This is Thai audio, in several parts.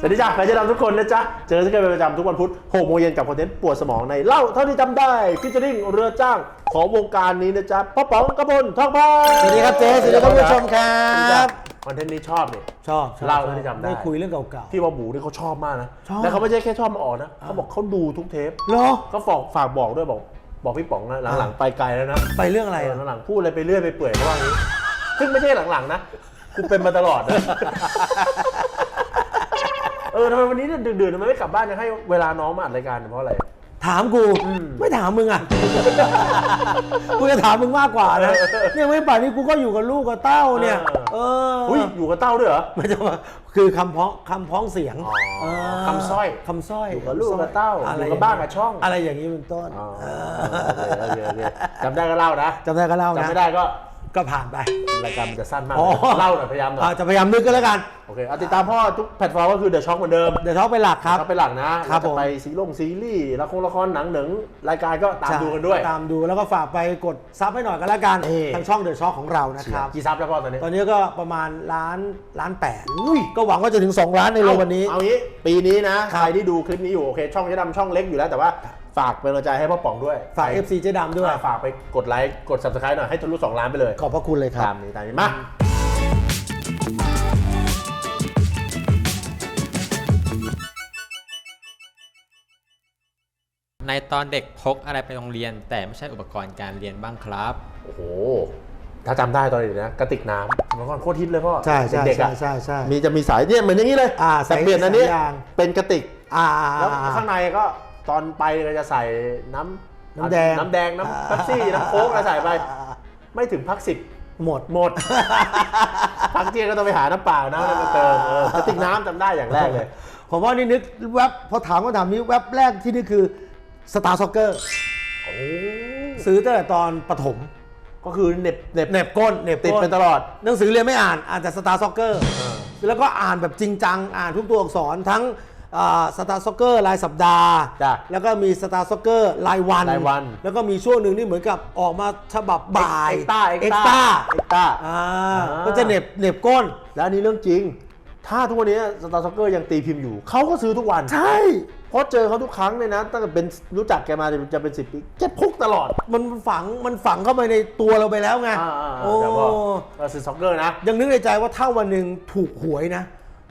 สวัสดีจ้าใครจะดำทุกคนนะจ๊ะ เจอกันเป็นประจำทุกวันพุธ6โมงเย็นกับคอนเทนต์ปวดสมองในเล่าเท่าที่จำได้ฟิชเชอริงเรือจ้างของวงการนี้นะจ๊ะพ่อป๋องกระพลทองพาสวัสดีครับเจ๊สวัสดีครับผู้ชมครับคอนเทนต์นี้ชอบเนี่ย ชอบชอบเล่าเท่าที่จำได้ ได้คุยเรื่องเก่าพี่ว่าหมูนี่เขาชอบมากนะชอบ แล้วเขาไม่ใช่แค่ชอบมาออกนะเขาบอกเขาดูทุกเทปๆเหรอ ก็ฝากฝากบอกด้วยบอกบอกพี่ป๋องนะหลังๆไปไกลแล้วนะ ไปเรื่องอะไรเออะอหลังๆพูดอะไรไปเรื่อยไปเปื่อยเขาว่างี้ ซึ่งไม่ใช่หลังๆนะ กูเป็นมาตลอดนะเออทำไมวันนี้เนี่ยดึกๆทำไมไม่กลับบ้านยังให้เวลาน้องมาอัดรายการเนี่ยเพราะอะไร ถามกูไม่ถามมึงอะ กูจะถามมึงมากกว่านะเนี่ยไม่ป่านนี้กูก็อยู่กับลูกกับเต้าเนี่ย เอออุ้ยอยู่กับเต้าด้วยเหรอไม่จะว่าคือคำพ้องคำพ้องเสียงอ๋อเออคำสร้อยคำสร้อยอยู่กับลูกกับเต้าะไรอยู่กับบ้านกับช่อง อะไรอย่างนี้เป็นต้นอ๋อเอโออเคโอเคโอเคจำได้ก็เล่านะจำได้ก็เล่าจำนะไม่ได้ก็ก็ผ่านไป รายการมันจะสั้นมากอ๋อ เล่าหน่อยพยายามหน่อ่าอยจะพยายามนึกก็แล้วกัน โอเคเอาติดตามพ่อทุกแพลตฟอร์มก็คือเดอะช็อคเหมือนเดิมเดี๋ยวท้องไปหลักครับเขาไปหลักนะครับแล้วจะผมไปซีรีส์ซีรีส์ละครละครหนังหนึ่งรายการก็ตามดูกันด้วย ตามดูแล้วก็ฝากไปกดซับให้หน่อยกันแล้วกันเอ่ทางช่องเดอะช็อคของเรานะครับกี่ซับแล้วพ่อตอนนี้ตอนนี้ก็ประมาณล้านล้านแปดอุ้ยก็หวังว่าจะถึง 2 ล้านในเร็ววันนี้ เอางี้ปีนี้นะครัใคบรที่ดูคลิปนี้อยู่โอเค ช่องจะดำช่องเล็กอยู่แล้วแต่ว่าฝากเป็นกำลังใจให้พ่อป๋องด้วยฝากไป FC เจ๊ดำด้วย อ่าฝากไปกดไลค์กด subscribe หน่อยให้ทะลุ2ล้านไปเลยขอบพระคุณเลยครัตาบมนี้ตามนี้มา ในตอนเด็กพกอะไรไปโรงเรียน แต่ไม่ใช่อุปกรณ์การเรียนบ้างครับ โอ้โห ถ้าจำได้ตอนเด็กนะกระติกน้ำเมื่อก่อนโคตรฮิตเลยพ่อใช่ใช่เด็กๆใช่อะใช่ใช่มีจะมีสายเนี่ยเหมือนอย่างนี้เลยอ่าแต่สายเปลี่ยนอันนี้ สายยางเป็นกระติก อ่าแล้วข้างในก็ตอนไปก็จะใส่น้ำน้ำแดงน้ำแดงน้ำเป๊ปซี่น้ำโค้กอะไรใส่ไป ไม่ถึงพักสิบหมด หมด พักเที่ยงก็ต้องไปหาน้ำเปล่าน้ำอะไรมาเติมเออกระติกน้ำจำได้อย่างแรกเลย ผมว่านี่นึกแวบพอถามคำถามนี้แวบแรกที่นี่คือ สตาร์ซ็อกเกอร์โอ้ซื้อตั้งแต่ตอนประถม ก็คือเหน็บเหน็บเหน็บก้นเหน็บติดก้นไปตลอด หนังสือเรียนไม่อ่าน อ่านแต่สตาร์ซ็อกเกอร์เออแล้วก็อ่านแบบจริงจัง อ่านทุกตัวอักษรทั้งสตาร์ซ็อกเกอร์รายสัปดาห์จ้ะแล้วก็มีสตาร์ซ็อกเกอร์รายวันรายวันแล้วก็มีช่วงหนึ่งที่เหมือนกับออกมาฉบับบ่าย เอ็กต้า เอ็เอ็กกต้าต้าเอ็กต้าอ่าอ่าก็จะเหน็บเหน็บก้น แล้วอันนี้เรื่องจริง ถ้าทุกวันนี้สตาร์ซ็อกเกอร์ยังตีพิมพ์อยู่ เขาก็ซื้อทุกวัน ใช่ เพราะเจอเขาทุกครั้งเลยนะตั้งแต่เป็นรู้จักแกมาจะเป็นสิบปีแกพกตลอด มันฝังมันฝังเข้าไปในตัวเราไปแล้วไงอ่าอ่าโอ้แต่ว่าก็ซื้อซ็อกเกอร์นะ ยังนึกในใจว่าถ้าวันหนึ่งถูกหวยนะ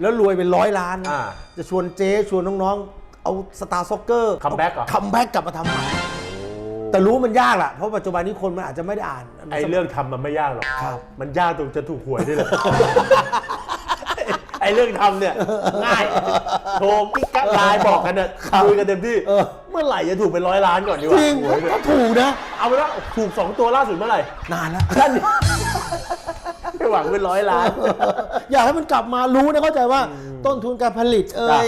แล้วรวยเป็นร้อยล้านนะอ่าจะชวนเจ๊ชวนน้องๆ เอาสตาร์ซ็อกเกอร์ Comeback เหรอ คัมแบ็กกลับมาทำใหม่แต่รู้มันยากแหละเพราะปัจจุบันนี้คนมันอาจจะไม่ได้อ่าน ไอ้เรื่องทำมันไม่ยากหรอก ครับ มันยากตรงจะถูกหวยนี่แหละไอ้เรื่องทำเนี่ยง่ายโทรกิ๊กกักไลน์บอกกันเนี่ยครับคุยกันเต็มที่ เออ เมื่อไหร่จะถูกเป็นร้อยล้านก่อนดีกว่าจริงหวยเนี่ยก็ถูกนะ เอาเป็นว่าถูกสองตัวล่าสุดเมื่อไหร่นานแล้ว นั่นดิไม่หวังเป็นร้อยล้าน อยากให้มันกลับมารู้นะเข้าใจว่าต้นทุนการผลิตเอ่ยจ้ะ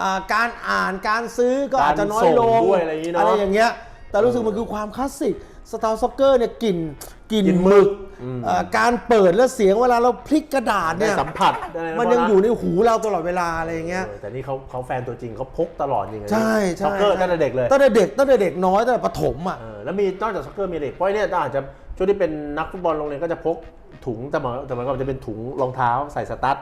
อ่าการอ่านการซื้อก็อาจจะน้อยการส่ลงงด้วยอะไรอย่างงี้เนอะ อะไรอย่างเงี้ยแต่รู้สึกมันคือความคลาสสิกสตาร์ซ็อกเกอร์เนี่ยกลิ่น กลิ่นกลิ่นหมึกอืมเอ่อการเปิดแล้วเสียงเวลาเราพลิกกระดาษได้เนี่ยสัมผัสได้ะมันยังอยู่ในหูเราตลอดเวลาอะไรอย่างเงี้ย เออแต่นี่เขาเขาแฟนตัวจริงเขาพกตลอดจริงๆใช่ใช่ซ็อกเกอร์ตั้งแต่เด็กเลยตั้งแต่เด็กตั้งแต่เด็กน้อยตั้งแต่ประถมอะ เออแล้วมีนอกจากซ็อกเกอร์มีเด็กเพราะเนี่ยอาจจะช่วงที่เป็นนักฟุตบอลโรงเรียนก็จะพกถุงแต่เมื่อแต่เมื่อก่อนจะเป็นถุงรองเท้าใส่สตั๊ด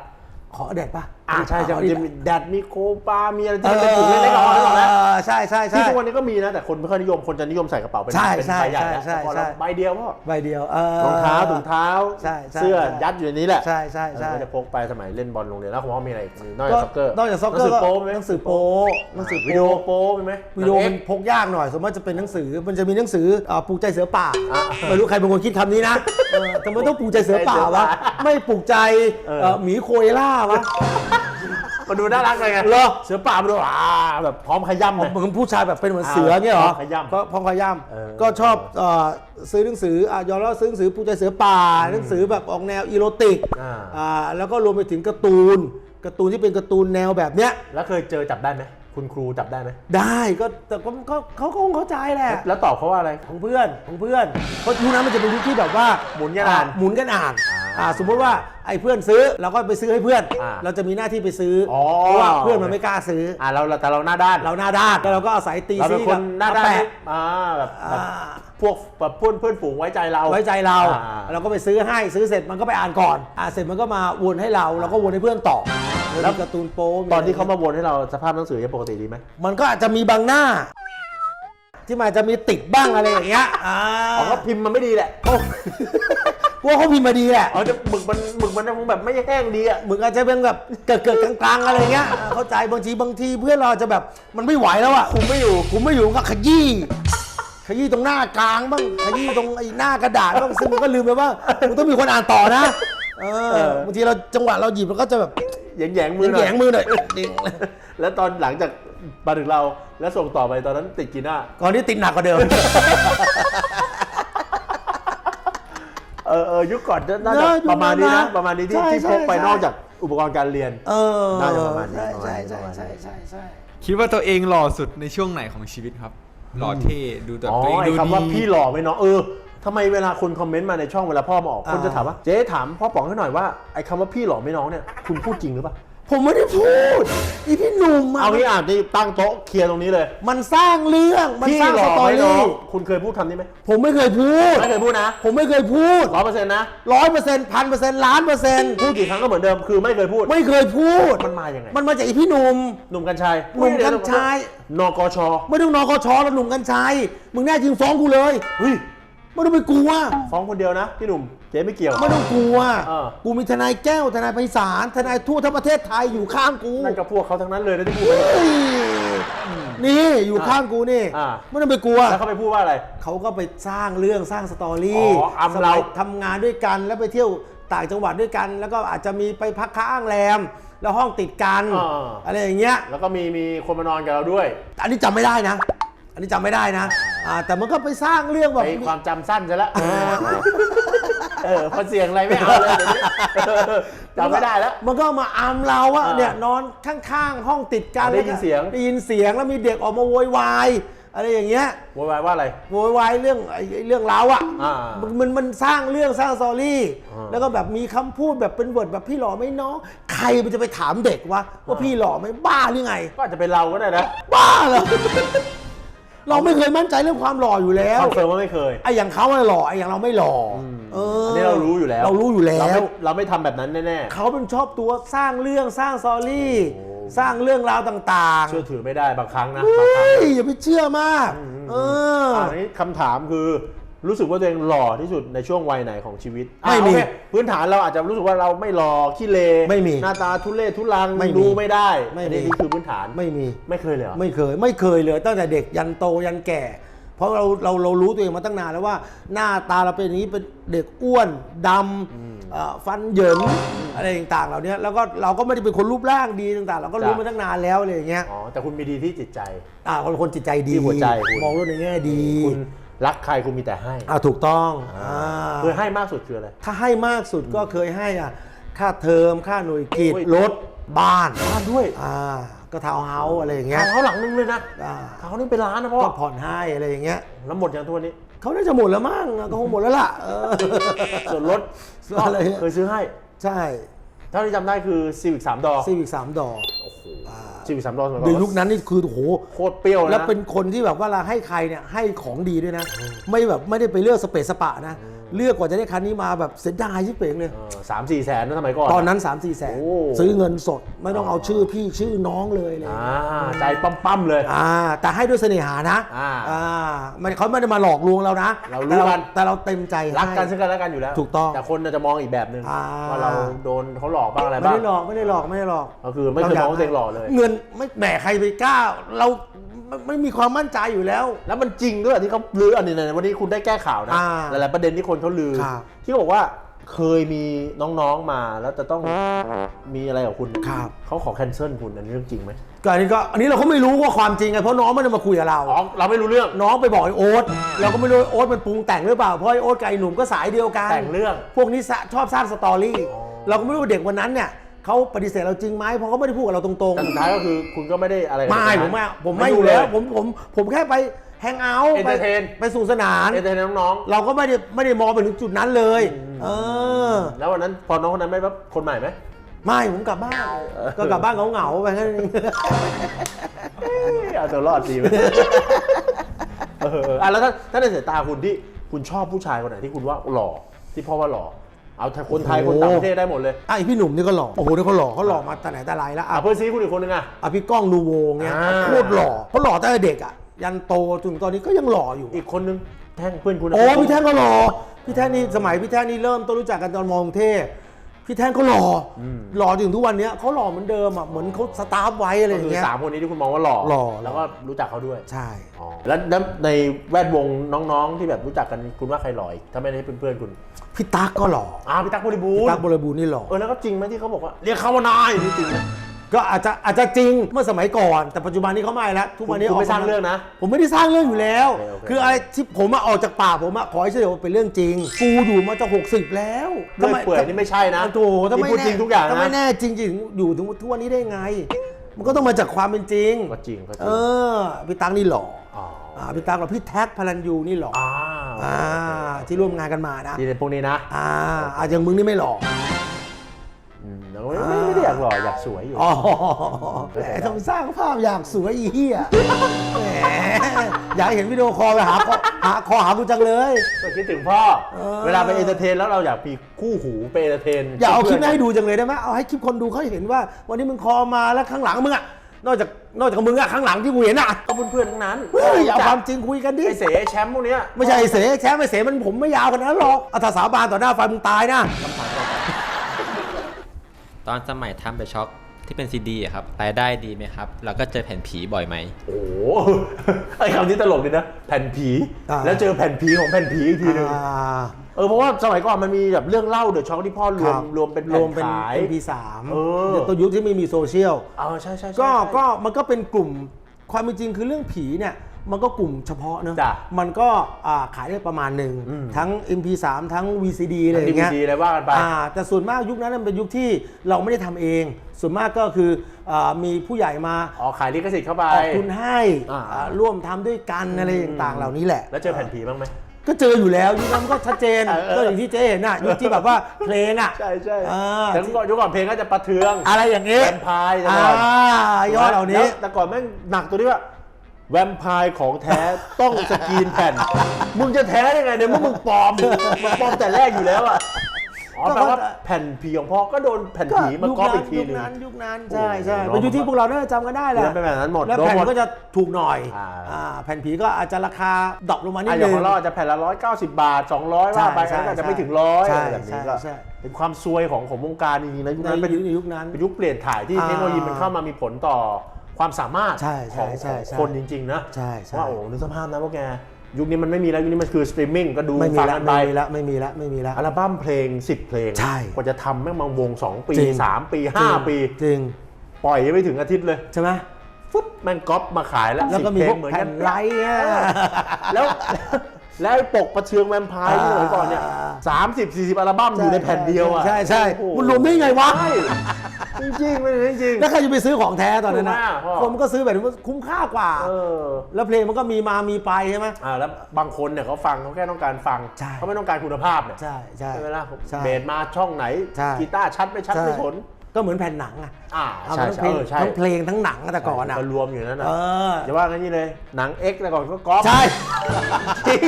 ขอเด็ดป่ะอ่าใช่ใช่ขมันดิจะมีแดดมีโคปามีอะไรเอที่อเป็นถุงเล็กๆเอาไว้หรอกนะใช่ใช่ที่ใช่ทุกวันนี้ก็มีนะ แต่คนไม่ค่อยนิยมคนจะนิยมใส่กระเป๋าเป็นใช่เป็นใช่ใบใหญ่นะใช่แต่ก่อนใช่เราใบเดียวพ่อใบเดียวเออรองเท้าถุงเท้าใช่ใช่เสื้อใช่ยัดอยู่ในนี้แหละใช่ใช่ใช่เออก็จะพกไปสมัยเล่นบอลโรงเรียนแล้วผมว่ามีอะไรอีกมีนอกก็จากซ็อกเกอร์นอกจากซ็อกเกอร์หนังสือโป๊ไหมหนังสือโป๊หนังสือโป๊วิดีโอโป๊มีไหมวิดีโอหมังนเกพกยากหน่อยสมมติจะเป็นหนังสือมันจะมีหนังสืออ่าปลูกใจเสือป่าอะไม่รู้ใครเป็นคนคิดคำนี้นะเออทำไมต้องปลูกใจเสือป่าวะไม่ปลูกใจเออเอ่อหมีโคเอล่าวะมันดูน่ารักเลยไงเหรอ เสือป่ามันดูอ่าแบบพร้อมขย้ำเลย เหมือนผู้ชายแบบเป็นเหมือนเสือเงี้ยเหรอพร้อมขย้ำก็พร้อมขย้เออำก็ชอบเอ่อซื้อหนังสืออะยอมรับว่าซื้อหนังสือปลูกใจเสือป่าหนังสือแบบออกแนวอีโรติกอ่าอ่าแล้วก็รวมไปถึงการ์ตูนการ์ตูนที่เป็นการ์ตูนแนวแบบเนี้ยแล้วเคยเจอจับได้ไหมคุณครูจับได้ไหมได้ก็แต่ก็ก็เขาก็คงเข้าใจแหละแล้วตอบเขาว่าอะไร ของเพื่อนของเพื่อนเพราะยุคนั้นมันจะเป็นยุคที่แบบว่าหมุนกันอ่าน หมุนกันอ่าน อ่าอ่าสมมติว่าไอ้เพื่อนซื้อเราก็ไปซื้อให้เพื่อน อ่าเราจะมีหน้าที่ไปซื้อออ เพราะว่าเพื่อนมันไม่กล้าซื้อ อ่าเราแต่เราหน้าด้านเราหน้าด้านแล้วเราก็อาศัยตีเราซีเป็นคกันหน้าด้านแปะอ่าแบบแบบอ่า พวกแบบเพื่อนเพื่อนฝูงไว้ใจเรา ไว้ใจเราอ่าเราก็ไปซื้อให้ซื้อเสร็จมันก็ไปอ่านก่อนอ่านเสร็จมันก็มาวนให้เราเราก็วนให้เพื่อนต่อแล้ว มีการ์ตูนโป๊มีตอนที่เขามาวนให้เราสภาพหนังสือยังปกติดีไหมมันก็อาจจะมีบางหน้า ที่มันอาจจะมีติดบ้างอะไรอย่างเงี้ยอ่า อ๋อก็พิมพ์มันไม่ดีแหละพ วกเขาพิมพ์มาดีแหละอ๋อจะหมึกมันหมึกมันคงแบบไม่แห้งดีอะ มึงอาจจะเป็นแบบเกิดเกิดๆกลางๆอะไรเงี้ยอ่าเข้าใจบางทีบางทีเพื่อนเราอาจจะแบบมันไม่ไหวแล้วอะคุมไม่อยู่คุมไม่อยู่ก็ขยี้ขยี้ตรงหน้ากลางบ้างขยี้ตรงไอ้หน้ากระดาษบ้างซึ่งมันก็ลืมไปว่ามึงต้องมีคนอ่านต่อนะเอเอออบางทีเราจังหวะเราหยิบเราก็จะแบบแหยงๆมือหน่แหอยยงๆมือหน่อยดิ่งแล้วตอนหลังจากมาถึงเราแล้วส่งต่อไปตอนนั้นติดกี่หน้า ก่อนที่ติดหนักกว่าเดิม เออเออยุคก่อนน่าจะน่าดูประมาณนี้นะนะประมาณนี้ที่ใช่ที่ใช่พกไปใช่นอกจากอุปกรณ์การเรียนเออน่าจะประมาณนี้ใช่ประมาณนี้ใช่ใช่ใช่ใช่ใช่คิดว่าตัวเองหล่อสุดในช่วงไหนของชีวิตครับ หล่อเท่ดูแบบอ๋อตัวเองไอ้ดูคำว่าดีพี่หล่อไหมเนาะเออทำไมเวลาคนคอมเมนต์มาในช่องเวลาพ่อมาออกอ่าคนจะถามว่าเจ๊ถามพ่อป๋องให้หน่อยว่าไอ้คำว่าพี่หล่อไหมน้องเนี่ยคุณพูดจริงหรือเปล่า ผมไม่ได้พูดอีพี่หนุ่มะเอางี้อะนี่ตั้งโต๊ะเคลียร์ตรงนี้เลยมันสร้างเรื่องมันพี่สร้างหสล่อตอไหมน้อรี่งคุณเคยพูดคำนี้ไหมผมไม่เคยพูด ไม่เคยพูดนะผมไม่เคยพูดร้อยเปอร์เซ็นต์นะ ร้อยเปอร์เซ็นต์พันเปอร์เซ็นต์ล้านเปอร์เซ็นต์พูดกี่ครั้งก็เหมือนเดิม คือไม่เคยพูด ไม่เคยพูดมันมาอย่างไง มันมาจากอีพี่หนุ่ม หนุ่มกัญชัยหนุ่มกัญชัย นกช ไม่ต้องนอกชแล้วหนุ่มกัญชัยมึงแน่จริงฟ้องกูเลย เฮ้ย ไม่ต้องไปกลัว ฟ้องคนเดียวนะพี่หนุ่มเจ๊ไม่เกี่ยว ไม่ต้องกลัว เออ กูมีทนายแก้ว ทนายไพศาล ทนายทั่วทั้งประเทศไทยอยู่ข้างกูนั่นก็พวกเขาทั้งนั้นเลยนะที่พูดไป เฮ้ยนี่อยู่ข้างกูนี่ อ่า ไม่ต้องไปกลัว แล้วเขาไปพูดว่าอะไร เขาก็ไปสร้างเรื่องสร้างสตอรี่อ๋ออำเรา สมัยทำงานด้วยกันแล้วไปเที่ยวต่างจังหวัดด้วยกัน แล้วก็อาจจะมีไปพักค้างแรม แล้วห้องติดกัน อ่า อะไรอย่างเงี้ย แล้วก็มีมีคนมานอนกับเราด้วย อันนี้จำไม่ได้นะ อันนี้จำไม่ได้นะอ่าแต่มันก็ไปสร้างเรื่องแบบ ไอ้ความจำสั้นซะแล้วเออพอเสียงอะไรไม่เอาเลยเดี๋ยวนี้เออจำไม่ได้แล้ว มันก็มาอามเราว่าอ่าเนี่ยนอนข้างๆ ห้องติดกันได้ยินแล้วก็เสียง ได้ยินเสียงแล้วมีเด็กออกมาโวยวายอะไรอย่างเงี้ยโวยวายว่าอะไร โวยวายเรื่องไอ้ไอ้เรื่องราวอะอ่ามันมันมันสร้างเรื่องสร้างสตอรี่ อ่า แล้วก็แบบมีคำพูดแบบเป็นบทแบบพี่หล่อไหม่น้องใครมันจะไปถามเด็กวะว่าพี่หล่อไหมบ้าหรือไง ก็อาจจะเป็นเราก็ได้นะ บ้าเหรอ เราไม่เคยมั่นใจเรื่องความหล่ออยู่แล้วคอนเฟิร์มว่าไม่เคยไอ้อย่างเขาอะหล่อไอ้อย่างเราไม่หล่ออเอออัอันนี้เรารู้อยู่แล้ว เรารู้อยู่แล้เราไม่วเราไม่ทำแบบนั้นแน่เขาเป็นชอบตัวสร้างเรื่องสร้างสตอรี่โอ้สร้างเรื่องราวต่างๆ เชื่อถือไม่ได้บางครั้งนะๆบางครั้งเฮ้ยอย่าไปเชื่อมาก เออออันนี้คำถามคือ รู้สึกว่าตัวเองหล่อที่สุดในช่วงวัยไหนของชีวิตอะไม่มีโอเคพื้นฐานเราอาจจะรู้สึกว่าเราไม่หล่อขี้เลไม่มีหน้าตาทุเรศทุลังไม่มีดูไม่ได้ไม่มี อันนี้นี่คือพื้นฐานไม่มีไม่เคยเลยเหรอ ไม่เคยไม่เคยเลยตั้งแต่เด็กยันโตยันแก่ เพราะเราเราเรารู้ตัวเองมาตั้งนานแล้วว่า หน้าตาเราเป็นอย่างนี้เป็นเด็กอ้วนดำเอ่อฟันเหยินอะไรต่างๆ เหล่านี้แล้วก็เราก็ไม่ได้เป็นคนรูปร่างดีต่างๆ เราก็รู้จ้ะ มาตั้งนานแล้วอะไรอย่างเงี้ยอ๋อแต่คุณมีดีที่จิตใจ อ่าคนคนจิตใจดีที่หัวใจคุณ มองโลกในแง่ดี คุณ รักใครคุณมีแต่ให้ อ่าถูกต้องอ่าเคยให้มากสุดคืออะไร ถ้าให้มากสุดก็เคยให้อะค่าเทอมค่าหน่วยกิจโอ้ย รถบ้านบ้านด้วยอ่าก็ทาวน์เฮาส์อะไรอย่างเงี้ย เขาหลังนึงเลยนะอ่า เขานี่เป็นร้านนะพ่อก็ผ่อนให้อะไรอย่างเงี้ยแล้วหมดอย่างทุกวันนี้ เขาน่าจะหมดแล้วมั้งก็คงหมดแล้วล่ะเออ ส่วนรถส่วนอะไรก็เคยซื้อให้ ใช่เท่าที่จำได้คือซีวิกสามดอซีวิกสามดอก ซีวิกสามดอสมัยก่ในอนยุคนั้นนี่คือโอ้โหโคตรเปรี้ยวเลยนะ แล้วเป็นคนที่แบบว่าเราให้ใครเนี่ยให้ของดีด้วยนะ ไม่แบบไม่ได้ไปเลือกสเปซสปะนะ เลือกกว่าจะได้คันนี้มาแบบเสียดายชิบเป่งเลย สามสี่แสนนะสมัยก่อน ตอนนั้น 3 4 แสน โอ้ ซื้อเงินสดไม่ต้องเอาชื่อพี่ชื่อน้องเลยเลยอ่าใจปั๊มๆเลย อ่าแต่ให้ด้วยเสน่หานะอ่ามันเขาไม่ได้มาหลอกลวงเรานะเรารู้กัน แต่เราเต็มใจให้ รักกันซึ่งกันและกันอยู่แล้วถูกต้องแต่คนน่ะจะมองอีกแบบหนึ่งอ่า ว่าเราโดนเขาหลอกบ้างอะไรไม่บ้าง ได้หลอกไม่ได้หลอกไม่ได้หลอกก็คือไม่เคยมองว่าตัวเองหล่อเลย เงินไม่แหมใครไปกล้า เรา ไม่ไม่มีความมั่นใจอยู่แล้ว แล้วมันจริงด้วยที่เขาลืออันนี้นะวันนี้คุณได้แก้ข่าวนะ อ่าหลายๆประเด็นที่คนเขาลือ ครับ ที่เขาบอกว่าเคยมีน้องๆมาแล้วจะต้องมีอะไรกับคุณครับ เขาขอแคนเซิลคุณอันนี้เรื่องจริงไหมก็อันนี้ก็อันนี้เราก็ไม่รู้ว่าความจริงไงเพราะน้องไม่ได้มาคุยกับเรา อ๋อเราไม่รู้เรื่อง น้องไปบอกไอ้โอ๊ตเราก็ไม่รู้ว่าโอ๊ตมันปรุงแต่งหรือเปล่าเพราะไอ้โอ๊ตกับไอ้หนุ่มก็สายเดียวกันแต่งเรื่องพวกนี้สะชอบสร้างสตอรี่อ๋อเราก็ไม่รู้ว่าเด็กวันนั้นเนี่ย เขาปฏิเสธเราจริงไหมเพราะเขาไม่ได้พูดกับเราตรงแต่สุดท้ายก็คือคุณก็ไม่ได้อะไรกับๆไม่ตผรมงไม่นั้นผมไม่อยู่แล้วเลผมผมผมแค่ไปแฮงเอาท์ไป Entertain ไปสู่สนาน เอนเตอร์เทนน้องเราก็ไม่ได้ไม่ได้มองไปถึงจุดนั้นเลย เออ ๆแล้ววันนั้นพอน้องคนนั้นไม่ปั๊บคนใหม่ไหม ไม่ผมกลับบ้านก็กลับบ้านเหงาๆไปแค่นั้นเองเอาตัวรอดดีไหมเอออะแล้วถ้าถ้าในสายตาคุณที่คุณชอบผู้ชายคนไหนที่คุณว่าหล่อที่พ่อว่าหล่อ เอาคนไทยคนต่างประเทศได้หมดเลยไอ้พี่หนุ่มนี่ก็หล่อโอ้โหนี่เขาหล่อเขาหล่อมาแต่ไหนแต่ไรแล้วอะอะเพื่อนซีคุณอีกคนนึงอะอะพี่ก้องนูโวเงี้ยอ่า โคตรหล่อเขาหล่อตั้งแต่เด็กอะยันโตจนตอนนี้ก็ยังหล่ออยู่ อีกคนนึงแท่งเพื่อนคุณะ โอ้พี่แท่งก็หล่อพี่แท่งนี่สมัยพี่แท่งนี่เริ่มต้นรู้จักกันตอนมอกรุงเทพพี่แท่งก็หล่ออหล่อถึงทุกวันเนี้ยเขาหล่อเหมือนเดิมอะเหมือนเขาสตาร์ฟไว้อะไรอก็ย่างคือเงี้ย สามคนนี้ที่คุณมองว่าหล่อหล่อ แล้วก็รู้จักเขาด้วยใช่ อ๋อแล้วแล้วในแวดวงน้องๆที่แบบรู้จักกันคุณว่าใครหล่ออีกถ้าไม่ได้เป็นเพื่อนคุณ พี่ตั๊กก็หล่ออ่าพี่ตั๊กบริบูพี่รตั๊กณ์บริบูรณ์นี่หล่อเออแล้วก็จริงไหมที่เขาบอกว่าเรียกเขาว่านายนี่จริงไหม ก็อาจจะอาจจะจริงเมื่อสมัยก่อน แต่ปัจจุบันนี้เขาไม่แล้วทุกวันนี้คุณไม่กสร้างเรื่องนะผมไม่ได้สร้างเรื่องอยู่แล้ว โอเคโอเค คืออะไรที่ผมอะออกจากปากผมอะขอให้เชื่อว่าเป็นเรื่องจริง กูอยู่มาจะ60 แล้วเรื่อยเปื่อยนี่ไม่ใช่นะโถถ้าไม่นี่พูดจริงทุกอย่างถ้าไม่นะ แน่จริงจริงอยู่ถึงทุกวันนี้ได้ไง มันก็ต้องมาจากความเป็นจริงก็จริงก็จริเองอพี่ตั๊กนี่หล่ออ๋ออ่าพี่ตั๊กหล่อพี่แท็กพลันยูนี่หล่ออ่า อ่าที่ร่วมงานกันมานะที่ในพวกนี้นะอ่าอาจอย่างมึงนี่ไม่หล่ออืมแล้วไม่ไม่ไม่ได้อยากหล่ออยากสวยอยู่อ๋อแหมต้องสร้างภาพอยากสวยอีเหี้ยแหมอยากเห็นวิดีโอคอลไปหาคอหาคอหากูจังเลยก็คิดถึงพ่อเออเวลาไปเอนเตอร์เทนแล้วเราอยากมีคู่หูไปเอนเตอร์เทน อย่าเอาคลิปนี้ให้ดูจังเลยได้ไหมเอาให้คลิปคนดูเขาเห็นว่า วันนี้มึงคอมาแล้วข้างหลังมึงอะ นอกจากนอกจากมึงอะข้างหลังที่กูเห็นอะก็เพื่อนๆทั้งนั้นเฮ้ยเอาความจริงคุยกันดิไอเสไอ้แชมป์พวกเนี้ยไม่ใช่ไอ้เสแชมป์ไอ้เสมันผมไม่ยาวขนาดนั้นหรอกเอาถ้าสาบานต่อหน้าไฟมึงตายนะ ตอนสมัยทำไปช็อค ที่เป็นซีดีอะครับรายได้ดีไหมครับ แล้วก็เจอแผ่นผีบ่อยไหม โอ้โหไอ้คำนี้ตลกดีนะ แผ่นผีแล้วเจอแผ่นผีของแผ่นผีอีกทีหนึงอ่า เออเพราะว่าสมัยก่อนมันมีแบบเรื่องเล่าเดอะช็อคที่พ่อรวมคบรวมเป็นรแผ่วมนเป็นขาย MP3 เออในตัวยุคที่ไม่มีโซเชียล เออใช่ใช่ใช่ก็ใช่ ก็มันก็เป็นกลุ่มความเป็นจริงคือเรื่องผีเนี่ย มันก็กลุ่มเฉพาะเนอะจ้ะ มันก็อ่าขายได้ประมาณหนึ่งอืมทั้ง MP3 ทั้ง VCD อะไรอย่างเงี้ย DVD อะไรว่ากันไป อ่าแต่ส่วนมากยุคนั้นมันเป็นยุคที่เราไม่ได้ทำเอง ส่วนมากก็คืออามีผู้ใหญ่มาอ๋อ ขายลิขสิทธิ์เข้าไป ออกทุนให้อ่า อ่าร่วมทำด้วยกันอะไรต่างๆ เหล่านี้แหละแล้วเจอแผ่นผีบ้างไหม ก็เจออยู่แล้วยุคนั้นมันก็ชัดเจน เออเออ ก็อย่างที่เจ๊เห็นน่ะยุคที่แบบว่าเพลงอะใช่ใช่อ่า แต่เมื่อก่อนยุคก่อนเพลงก็จะประเทืองอะไรอย่างนี้แวมไพร์แต่อ่าก่อนยอดเหล่านี้แล้วแต่ก่อนแม่งหนักตัวนี้ว่า แวมไพร์ของแท้ต้องสกรีนแผ่น มึงจะแท้ได้ไงเนี่ยเมื่อมึงปลอมมึงปลอมแต่แรกอยู่แล้วอะอ๋อก็แปลว่าแผ่นผีของพ่อก็โดนแผ่นผีมาก๊อปอีกทีหนึงยุคนั้นยุคนั้นใช่ใช่โอ้โหเป็นยุคที่พวกเราน่าจะจำกันได้แหละยุคนั้นเป็นแบบนั้นหมดแล้วโดนแผ่นหมดก็จะถูกหน่อยอ่า อ่าแผ่นผีก็อาจจะราคาดรอปลงมานิดอะอนึย่างง ของเราอาจจะแผ่นละร้อยเก้าสิบบาทสองร้อยว่าไปใช่ก็อาจจะใช่ไม่ถึงร้อยใช่อะไรแบบนี้ก็ใช่ใช่ เป็นความซวยของของวงการจริงๆนะยุคในนั้นเป็นยุคในยุคนั้น เป็นยุคเปลี่ยนถ่ายที่อ่า เทคโนโลยีมันเข้ามามีผลต่อ ความสามารถใช่ขใช่องใช่ของใช่คนจริงๆนะใช่ใช่ว่าโอ้นึกสภาพนะพวกแกยุคนี้มันไม่มีแล้วยุคนี้มันคือสตรีมมิ่งก็ดูไม่มีฟังละกันไปไม่มีละไม่มีละไม่มีละอัลบั้มเพลง 10 เพลงใช่กว่าจะทำแม่งบางวง 2 ปีจริง3ปีจริง5ปี จริง ปล่อยยังไม่ถึงอาทิตย์เลยใช่ไหมฟุ๊บแม่งก๊อปมาขายแล้วแล้วก็10มีเพลพวงกเหมือนแผ่กันนไลท์อะแล้ว แล้วไอ้ปกประเชืองแวมไพร์ที่สมัยก่อนเนี่ยอ่าสามสิบสี่สิบอัลบั้มอยู่ในแผ่นเดียวอะใช่ใช่โอ้โหมันรวมได้ไงวะ ใช่จริงๆไม่จริง แล้วใครจะไปซื้อของแท้ตอนนั้นนะถูกมากพ่อ คนมันก็ซื้อแบบนี้มันคุ้มค่ากว่า เออ แล้วเพลงมันก็มีมามีไปใช่ไหม อ่าแล้วบางคนเนี่ยเขาฟังเขาแค่ต้องการฟังใช่ เขาไม่ต้องการคุณภาพเนี่ยใช่ใช่ ใช่ไหมล่ะใช่เบสมาช่องไหนใช่กีตาร์ชัดไม่ชัดใช่ ไม่ผล ก็เหมือนแผ่นหนังอะอ่าเอาใช่ทั้งใช่เพลงเออใช่ทั้งเพลงทั้งหนังอะแต่ก่อนอะก็รวมอยู่นั่นนะเอออย่าว่างั้นนี่เลยหนังเอ็กแต่ก่อนก็ก๊อปใช่จริง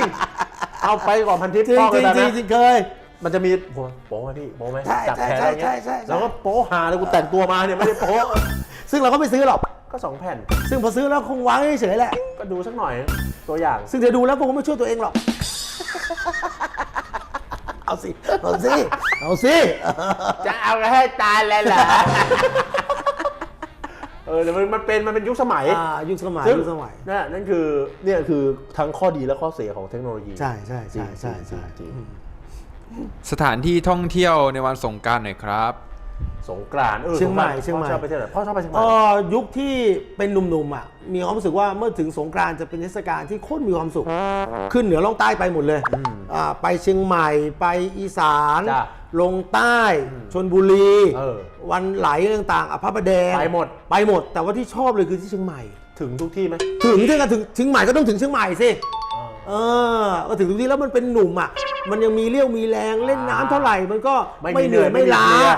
เอาไปก่อนพันทิปจริงป้องจเลริยงนะจริงจริงเคยมันจะมีโอ้โหโป๊ไหมพี่โป๊ไหมใช่จับแขนใช่อะไรเงี้ยใช่ใช่ใช่แล้วก็โป๊หาเลยกูแต่งตัวมาเนี่ยไม่ได้โป๊ซึ่งเราก็ไม่ซื้อหรอกก็สองแผ่น ซึ่งพอซื้อแล้วคงวางเฉยๆแหละก็ดูสักหน่อยตัวอย่าง ซึ่งจะดูแล้วคงไม่ช่วยตัวเองหรอก เอาสิ เอาสิ เอาสิ จะเอาให้ตายเลยเหรอ เออแต่มันมันเป็นมันเป็นยุคสมัยอ่ายุคสมัยซึ่งยุคสมัย นั่นนั่นคือเนี่ยคือทั้งข้อดีและข้อเสียของเทคโนโลยีใช่ใช่ใช่ใช่ใช่จริงสถานที่ท่องเที่ยวในวันสงกรารหน่อยครับ สงกรานต์เออเชียงใหม่สกรานต์เชียงใหม่พ่อชอบไปเที่ยวไหนพ่อชอบไปเชียงใหเอม่อยุคที่เป็นหนุ่มๆอะมีความรู้สึกว่าเมื่อถึงสงกรานต์จะเป็นเทศกาลที่โคตรมีความสุข ขึ้นเหนือล่องใต้ไปหมดเลยอ่าไปเชียงใหม่ไปอีสาน จ้ะลงใต้ชนบุรี เออ วันไหลต่างๆอะพระประแดงไปหมดไปหมด แต่ว่าที่ชอบเลยคือที่เชียงใหม่ ถึงทุกที่ไหม ถึงที่กันถึงเชียงใหม่ก็ต้องถึงเชียงใหม่สิ เออก็ถึงตรงนี้แล้วมันเป็นหนุ่มอะ มันยังมีเรี่ยวมีแรงเล่นน้ำเท่าไหร่ มันก็ไม่มีไม่เหนื่อยเหนื่อยไม่ล้าไม่มีเพลีย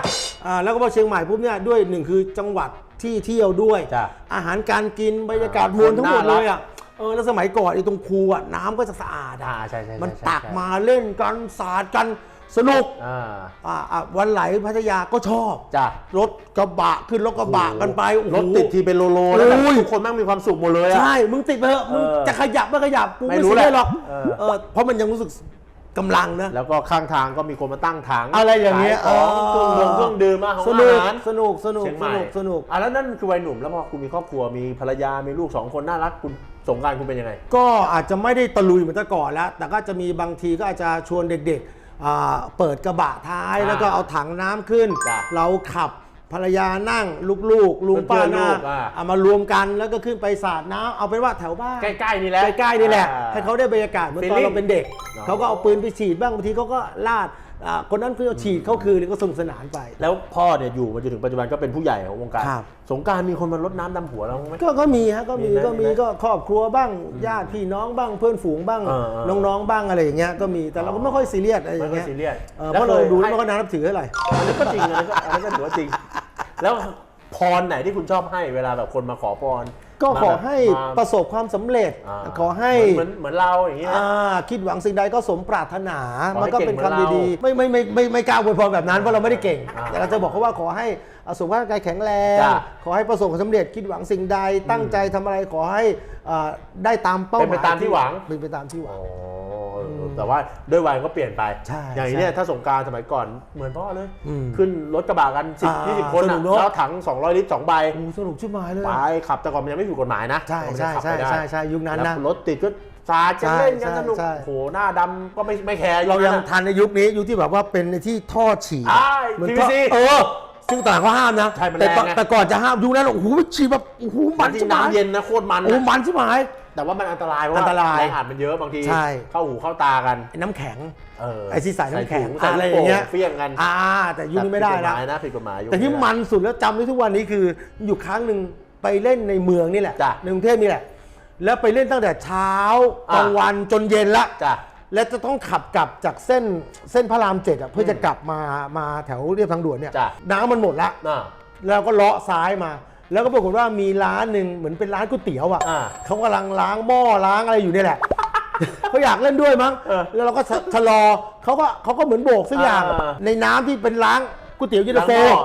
อ่าแล้วก็พอเชียงใหม่ปุ๊บเนี่ยด้วยหนึ่งคือจังหวัดที่เที่ยวด้วย จ้ะอาหารการกินบรรยากาศอ่ามวลทั้งหมดคนน่ารักเลยอะเออแล้วสมัยก่อนไอ้ตรงคูอะน้ำก็จะสะอาดอ่าอะใช่ใช่ใช่มันใช่ตักใช่ มาเล่นกันสาดกันสนุกอ่าอ่าอะวันไหลพัทยาก็ชอบ จ้ะรถกระบะขึ้นรถกระบะกันไปโอ้โห รถติดทีเป็นโลโลแล้วแบบโอ้ย ทุกคนแม่งมีความสุขหมดเลยอะ ใช่ มึงติดไปเถอะมึงเออจะขยับไม่ขยับกูไม่ไม่รู้รู้แหละหรอกเออ เออเพราะมันยังรู้สึก กำลังนะ แล้วก็ข้างทางก็มีคนมาตั้งถังอะไรอย่างเงี้ยขของเครื่องดื่มเครื่องดื่มอาหารสนุกอาหาร สนุกสนุกเชียงสใหม่ นุกสนุก อะแล้วนั่นคือวัยหนุ่มแล้วพอคุณมีครอบครัวมีภรรยามีลูกสองคนน่ารักคุณสงกรารคุณเป็นยังไง ก็อาจจะไม่ได้ตะลุยเหมือนแต่ก่อนแล้ว แต่ก็จะมีบางทีก็อาจจะชวนเด็กๆอ่าเปิดกระบะท้าย อ่าแล้วก็เอาถังน้ำขึ้น จ้ะเราขับ ภรรยานั่งลูกๆลุงป้าเพื่อนๆหน้าลูกอะ เอามารวมกันแล้วก็ขึ้นไปสาดน้ำเอาเป็นว่าแถวบ้าน ใกล้ๆนี่แหละ ใกล้ๆนี่แหละอ่าให้เขาได้บรรยากาศเหมือนตอน Feeling เราเป็นเด็ก เนาะเขาก็เอาปืนไปฉีดบ้างบางทีเขาก็ลาดอ่าคนนั้นคือเอาฉีดเขาคืนก็สนุกสนานไป แล้วพ่อเนี่ยอยู่มาจนถึงปัจจุบันก็เป็นผู้ใหญ่ของวงการ ครับ สงกรารมีคนมารดน้ำดำหัวเราไหม ก็ก็มีฮะก็มีมีไหมก็มีมีไหมก็ครอบครัวบ้างญาติพี่น้องบ้างเพื่อนฝูงบ้าง เออเออน้องๆบ้างอะไรอย่างเงี้ยก็มีแต่เราก็ไม่ค่อยซีเรียสอะไรอย่างเงี้ยไม่ค่อยซีเรียสเออแล้วเพราะเราเคย ดูแล้วให้มันก็น่านับถือเท่าไหร่ อันนั้นก็จริงอันนั้นก็อันนั้นก็ถือว่าจริง แล้วพรไหนที่คุณชอบให้เวลาแบบคนมาขอพรก็ขอมาแบบให้มาประสบความสำเร็จาขอให้เหมือนเหมือนเราอย่างเงี้ย อ่าคิดหวังสิ่งใดก็สมปรารถนา ขอให้มันก็เป็นเก่งเหมือนคำดีๆไม่ไม่ไม่ไม่ไม่กล้าอวยพรแบบนั้นเพราะเราไม่ได้เก่ง อ่า แต่เราจะบอกเขาว่าขอให้ อ่าสุขภาพร่างกายแข็งแรง จ้ะขอให้ประสบความสำเร็จคิดหวังสิ่งใด ตั้งใจทำอะไรขอให้อ่าได้ตามเป้าหเป็นมายไปตามที่หวัง เป็นไปตามที่หวัอ๋งอแต่ว่าด้วยวัยก็เปลี่ยนไป ใช่อย่างนี้ใช่เนี่ยถ้าสงกรารสมัยก่อนเหมือนพ่อเลย อืมขึ้นรถกระบะกันสิบอ่ายี่สิบคนสนุอะกเนอะ แล้วถัง 200 ลิตรสองใบโอ้สนุกชิบหายเลย ไปขับแต่ก่อนมันยังไม่ถูกกฎหมายนะใช่ก่อนมันใช่ยังขับใช่ไม่ได้ใช่ใช่ยุคนั้นนะ แล้วรถติดก็สาดกันใช่เล่นกันใช่สนุกใช่โอ้โหหน้าดำก็ไม่ไม่แคร์เรายังนั้นอะ ทันในยุคนี้ยุคที่แบบว่าเป็นในที่ท่อฉีดใช่เหมือน PVC ท่อเออ ซึ่งต่างเขาห้ามนะใช่มันแต่ก่อนแรงไงแต่ก่อนจะห้ามยุคนั้นโอ้โหฉีดแบบโอ้โหมันที่ชิบหายน้ำเย็นนะโคตรมันโอ้โหนะมันชิบหาย แต่ว่ามันอันตรายเพราะอัว่านตรายแรงอัดมันเยอะบางที ใช่ เข้าหูเข้าตากัน ไอ้น้ำแข็ง เออไอ้ที่ใส่น้ำแข็งใส่ลูกโป่อะไรอย่างเงี้ยเฟี้ยงกันอ่า แต่ยุคนี้ไม่ได้ผิกฎหละมายนะผิดกฎหมายยุค แต่ที่ไได้มันสุดแล้วจำได้ทุกวันนี้คืออยู่ครั้งหนึ่งไปเล่นในเมืองนี่แหละจ้ะในกรุงเทพนี่แหละ แล้วไปเล่นตั้งแต่เช้าอะกลางวันจนเย็นละ จ้ะ และจะต้องขับกลับจากเส้นเส้นพระรามเจ็ดอะเพื่อจะกลับมามาแถวเรียบทางด่วนเนี่ยจ้ะ น้ำมันหมดละน่ะแล้วก็เลาะซ้ายมา แล้วก็ปรากฏว่ามีร้านหนึ่งเหมือนเป็นร้านก๋วยเตี๋ยวอะอ่าเขากำลังล้างหม้อล้างอะไรอยู่เนี่ยแหละ เขาอยากเล่นด้วยมั้งเออแล้วเราก็ชะชะลอเขาก็เขาก็เหมือนโบกสักอย่างอ่า ในน้ำที่เป็นล้างก๋วยเตี๋ยวเยูนโฟล้างหม้อ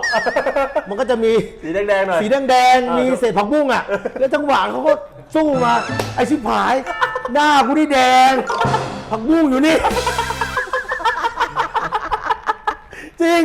มันก็จะมี สีแดงๆหน่อย สีแดงเออๆมีเศษผักบุ้งอะ แล้วจังหวะเขาก็สู้มา ไอ้ชิบหาย หน้ากูนี่แดง ผักบุ้งอยู่นี่ จริง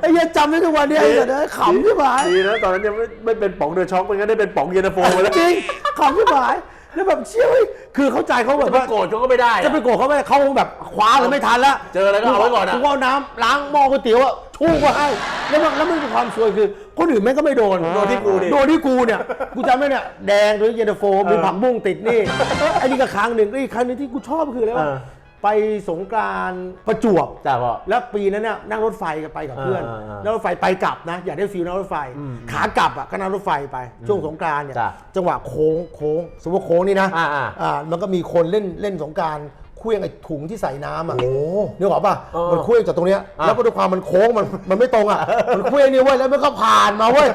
ไอ้เหี้ยจำได้ทุกวันนี้ไอ้เหี้ยเอ้ยขำชิบหายดีนะตอนนั้นยังไม่ไม่เป็นป๋องเดือดช็อกมันก็ได้เป็นป๋องเย็นตาโฟมาแล้วจริงขำชิบหายแล้วแบบเชี่ยเฮ้ยคือเข้าใจเขาแบจะบไปว่า โกรธเขาก็ไม่ได้อะ จะไปโกรธเขาไม่ได้เขาคงแบบคว้าเลยไม่ทันแล้วเจออะไรก็เอาไว้ก่อนอะ กูเอาน้ำล้างหม้อก๋วยเตี๋ยวอะ ชูก็ให้แล้วมันแล้วมันเป็นความซวยคือ คนอื่นแม่งก็ไม่โดน โดนที่กูดิ โดนที่กูเนี่ย กูจำไม่เนี่ย แดงหรือเย็นตาโฟมีผักบุ้งติดนี่ ไอ้นี่ก็ครั้งหนึ่งไอ้อีกครั้งหนึงที่กูชอบก็คืออะไรวะ เออ ไปสงกรานต์ประจวบ จ้าพ่อ แล้วปีนั้นเนี่ยนั่งรถไฟกันไปกับเพื่อนเออเออเออนั่งรถไฟไปกลับนะ อยากได้ฟิลนั่งรถไฟ ขากลับอะก็นั่งรถไฟไป ช่วงสงกรานต์เนี่ยจ้ะจังหวะโค้งโค้งสมมติว่าโค้งนี่นะอ่าอ่า อ่ามันก็มีคนเล่นเล่นสงกราร เคลื่องไอ้ถุงที่ใส่น้ำอะโอ้นึกออกป่ะเออมันเคลื่องจากตรงเนี้ยอะแล้วก็ด้วยความมันโค้งมันมันไม่ตรงอะมันเคลื่องนี่เว้ยแล้วมันก็ผ่านมาเว้ย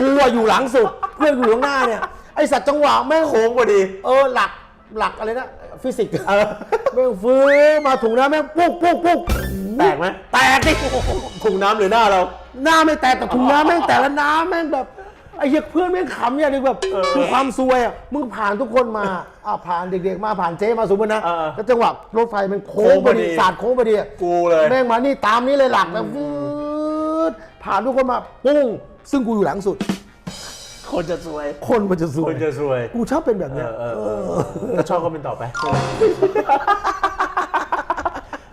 กูอะอยู่หลังสุดเพื่อนกูอยู่ข้างหน้าเนี่ยไอสัตว์จังหวะแม่งโค้งพอดี เออหลักหลักอะไรนะฟิสิกส์แม่งฟื้นมาถุงน้ำแม่งปุ๊กปุ๊กปุ๊กแตกไหมแตกดิถุงน้ำหรือหน้าเรา หน้าไม่แตกแต่ถุงน้ำแม่งแต่ละน้ำแม่งแบบ ไอ้เหี้ยเพื่อนแม่งขำอย่างนึงแบบเออคือความซวยอะมึงผ่านทุกคนมาอะผ่านเด็กๆมาผ่านเจ๊มาสมมตินะเออแล้วจังหวะรถไฟมันโค้งโค้งพพออดีดีสาดโค้งพอดีอะกูเลย แม่งมานี่ตามนี้เลยหลักนะฟืดผ่านทุกคนมาปุ้งซึ่งกูอยู่หลังสุด คนจะซวย คนมันจะซวคยนจะซวย กูชอบเป็นแบบเอเนี้ย อเออเออถ้าชอบก็เป็นต่อไป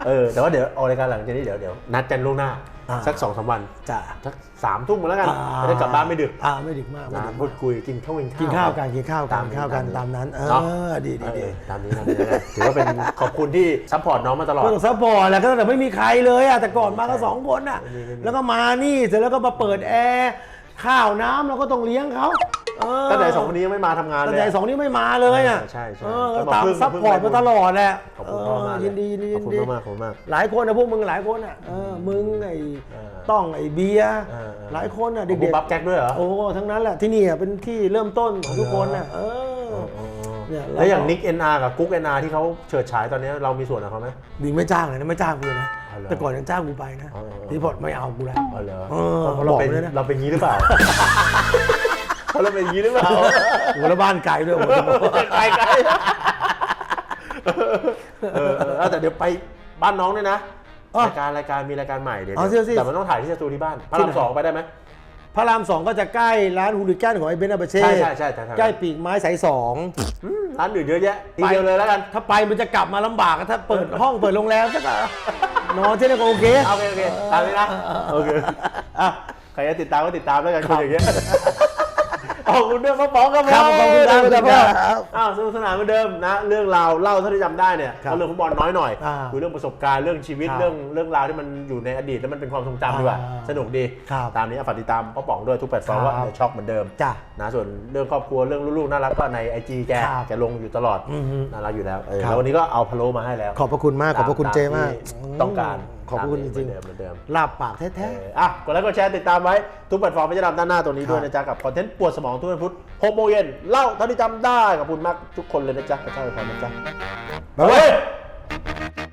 เออ แต่ว่าเดี๋ยวออกรายการหลังจากนี้เดี๋ยวเดี๋ยวนัดกันล่วงหน้าอ่า สักสองสามวันจ้ะสักสามทุ่มมาแล้วกันอ่าจะได้กลับบ้านไม่ดึกอ่าไม่ดึกมากไม่นะดึกพูมากดคุยกินข้าวกินข้าวกินข้าวกันกินข้าวกันตามกินข้าวกันตามนั้นเอเนาะอดีดีเอดีอตามนี้ตามนี้นะถือว่าเป็นขอบคุณที่ซัพพอร์ตน้องมาตลอดก็ต้องซัพพอร์ตแหละก็แต่ไม่มีใครเลยอะแต่ก่อนมาก็สองคนอะไม่มีไม่มีแล้วก็มานี่เสร็จแล้วก็มาเปิดแอร์ข้าวน้ำเราก็ต้องเลี้ยงเขา เออตั้งแต่สองคนนี้ยังไม่มาทำงานตั้เลงยแต่สองนี้ไม่มาเลยอะใช่ใช่เออก็ก็มาตามพึ่งซัพพอร์ตพึ่มางตลอดแหละขอบคุณพ่อมากเยินดียินดีขยิอบนคุณดี มากๆขอบคุณมาก หลายคนนะพวกมึงหลายคนอะเออมึงไอ้เออต้องไอ้เบียร์เออเออหลายคนอะเด็เด็กกบัฟแก๊กด้วยเหรอๆโอ้ทั้งนั้นแหละที่นี่อะเป็นที่เริ่มต้นของทุกคนอะเออ เนี่ยแล้วอย่างเราก็นิกเอ็นอาร์กับกุ๊กเอ็นอาร์ที่เขาเฉิดฉายตอนนี้เรามีส่วนกับเขาไหมดีไม่จ้างเลยนะไม่จ้างกูเลยนะอเหรอแต่ก่อนยังจ้างกูไปนะอ๋ออ๋ออ๋อทีนี้พอไม่เอากูแล้วอ๋อเหรอเออเพราะเราเป็นบอกเลยนะ เราเป็นงี้หรือเปล่า เพราะเราเป็นงี้หรือเปล่าโอ้แล้วบ้านไกลด้วยผมจะบอกไกลไกลเออเออเออแต่เดี๋ยวไปบ้านน้องด้วยนะอ๋อ รายการรายการมีรายการใหม่เดี๋ยวอ๋อสิสิแต่มันต้องถ่ายที่สตูที่บ้านพระรามสองไปได้ไหม พระรามสองก็จะใกล้ร้านฮูลิแกนของไอ้เบนอาเบเช่ใช่ใช่ใช่ใช่ใช่ ใกล้ปีกไม้สายสองอืมร้านอื่นเยอะแยะทีเดียวเลยแล้วกันถ้าไปมันจะกลับมาลำบากอะถ้าเปิดห้องเปิดโรงแรมก็จะนอนที่นั่นก็โอเคโอเคโอเคตามนี้นะโอเคอะใครจะติดตามก็ติดตามแล้วกันคนอย่างเงี้ย ขอบคุณด้วยพ่อป๋องครับครับขอบคุณครับครับครับอ้าวสนุกสนานเหมือนเดิมนะ เรื่องราวเล่าเท่าที่จำได้เนี่ยครับเอาเรื่องฟุตบอลน้อยหน่อยอ่าคุยเรื่องประสบการณ์เรื่องชีวิตครับเรื่องเรื่องราวที่มันอยู่ในอดีตแล้วมันเป็นความทรงจำดีกว่าอ่าสนุกดีครับตามนี้ฝากติดตามพ่อป๋องด้วยทุกแพลตฟอร์มครับว่าเดี๋ยวช็อกเหมือนเดิมจ้ะนะส่วนเรื่องครอบครัวเรื่องลูกๆน่ารักก็ในไอจีแกครับแกลงอยู่ตลอดอือฮึน่ารักอยู่แล้วเออครับแล้ววันนี้ก็เอาพะโล้มาให้แล้ว ขอบพระคุณมากขอบพระคุณตเจมากที่ต้องการ ขอบพระคุณจริงเหมือนเดิมเหมือนเดิมๆลาบปากแท้เอออะกดไลค์กดแชร์ติดตามไว้ ทุกแพลตฟอร์มไม่จะดำด้านหน้าตัวนี้ด้วยครับนะจ๊ะ กับคอนเทนต์ปวดสมองทุกวันพุธ6โมงเย็นเล่าเท่าที่จำได้ขอบคุณมากทุกคนเลยนะจ๊ะกระเช้าไปพรนะจ๊ะๆบ๊ายบาย